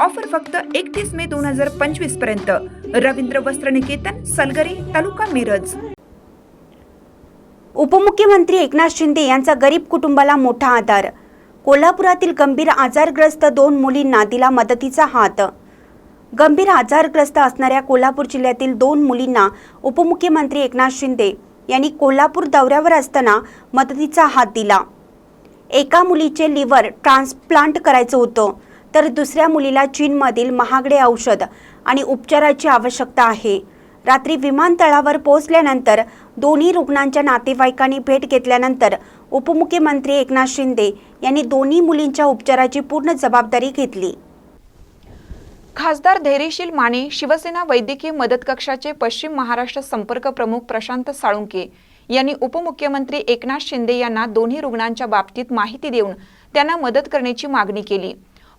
Offer फक्त एकतीस मे दोन हजार पंचवीसपर्यंत. रवींद्र वस्त्रनिकेतन सलगरी तालुका मिरज. उपमुख्यमंत्री एकनाथ शिंदे यांचा गरीब कुटुंबाला मोठा आधार. कोल्हापुरातील गंभीर आजारग्रस्त दोन मुलींना दिला मदतीचा हात. गंभीर आजारग्रस्त असणाऱ्या कोल्हापूर जिल्ह्यातील दोन मुलींना उपमुख्यमंत्री एकनाथ शिंदे यांनी कोल्हापूर दौऱ्यावर असताना मदतीचा हात दिला. एका मुलीचे लिव्हर ट्रान्सप्लांट करायचं होतं. तर दुसऱ्या मुलीला चीनमधील महागडे औषध आणि उपचाराची आवश्यकता आहे. रात्री विमानतळावर पोहोचल्यानंतर दोन्ही रुग्णांच्या नातेवाईकांनी भेट घेतल्यानंतर उपमुख्यमंत्री एकनाथ शिंदे यांनी दोन्ही मुलींच्या उपचाराची पूर्ण जबाबदारी घेतली. खासदार धैर्यशील माने शिवसेना वैद्यकीय मदत कक्षाचे पश्चिम महाराष्ट्र संपर्क प्रमुख प्रशांत साळुंके यांनी उपमुख्यमंत्री एकनाथ शिंदे यांना दोन्ही रुग्णांच्या बाबतीत माहिती देऊन त्यांना मदत करण्याची मागणी केली.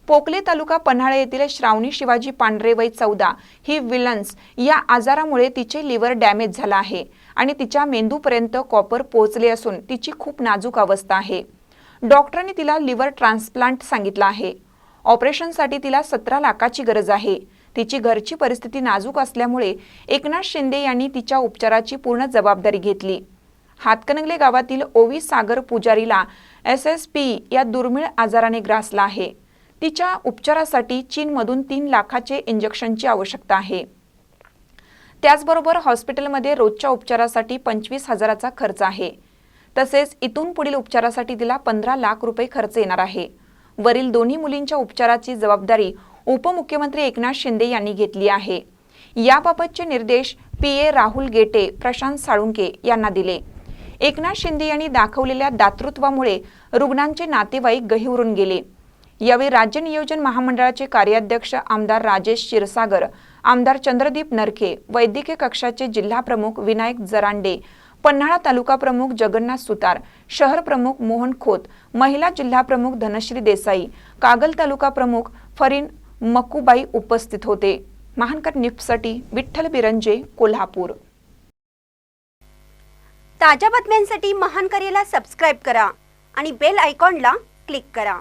पोकले तालुका पन्हाळे येथील श्रावणी शिवाजी पांढरे वय चौदा ही विलन्स या आजारामुळे तिचे लिव्हर डॅमेज झाला आहे आणि तिच्या मेंदूपर्यंत कॉपर पोहोचले असून तिची खूप नाजूक अवस्था आहे. डॉक्टरांनी तिला लिव्हर ट्रान्सप्लांट सांगितलं आहे. ऑपरेशनसाठी तिला सतरा लाखाची गरज आहे. तिची घरची परिस्थिती नाजूक असल्यामुळे एकनाथ शिंदे यांनी तिच्या उपचाराची पूर्ण जबाबदारी घेतली. हातकणंगले गावातील ओवी सागर पुजारीला एस एस पी या दुर्मिळ आजाराने ग्रासला आहे. तिच्या उपचारासाठी चीनमधून तीन लाखाचे इंजेक्शनची आवश्यकता आहे. त्याचबरोबर हॉस्पिटलमध्ये रोजच्या उपचारासाठी पंचवीस हजाराचा खर्च आहे. तसेच इथून पुढील उपचारासाठी तिला पंधरा लाख रुपये खर्च येणार आहे. वरील दोन्ही मुलींच्या उपचाराची जबाबदारी उपमुख्यमंत्री एकनाथ शिंदे यांनी घेतली आहे. याबाबतचे निर्देश पी ए राहुल गेटे प्रशांत साळुंके यांना दिले. एकनाथ शिंदे यांनी दाखवलेल्या दातृत्वामुळे रुग्णांचे नातेवाईक गहिवरून गेले. यावेळी राज्य नियोजन महामंडळाचे कार्याध्यक्ष आमदार राजेश क्षीरसागर आमदार चंद्रदीप नरखे वैद्यकीय कक्षाचे जिल्हा प्रमुख विनायक जरांडे पन्हाळा तालुका प्रमुख जगन्नाथ सुतार शहर प्रमुख मोहन खोत महिला जिल्हा प्रमुख धनश्री देसाई कागल तालुका प्रमुख फरीन मकुबाई उपस्थित होते. महानकर निफ्टसाठी विठ्ठल बिरंजे कोल्हापूर. ताज्या बातम्यांसाठी महानकरेला सबस्क्राईब करा आणि बेल आयकॉनला क्लिक करा.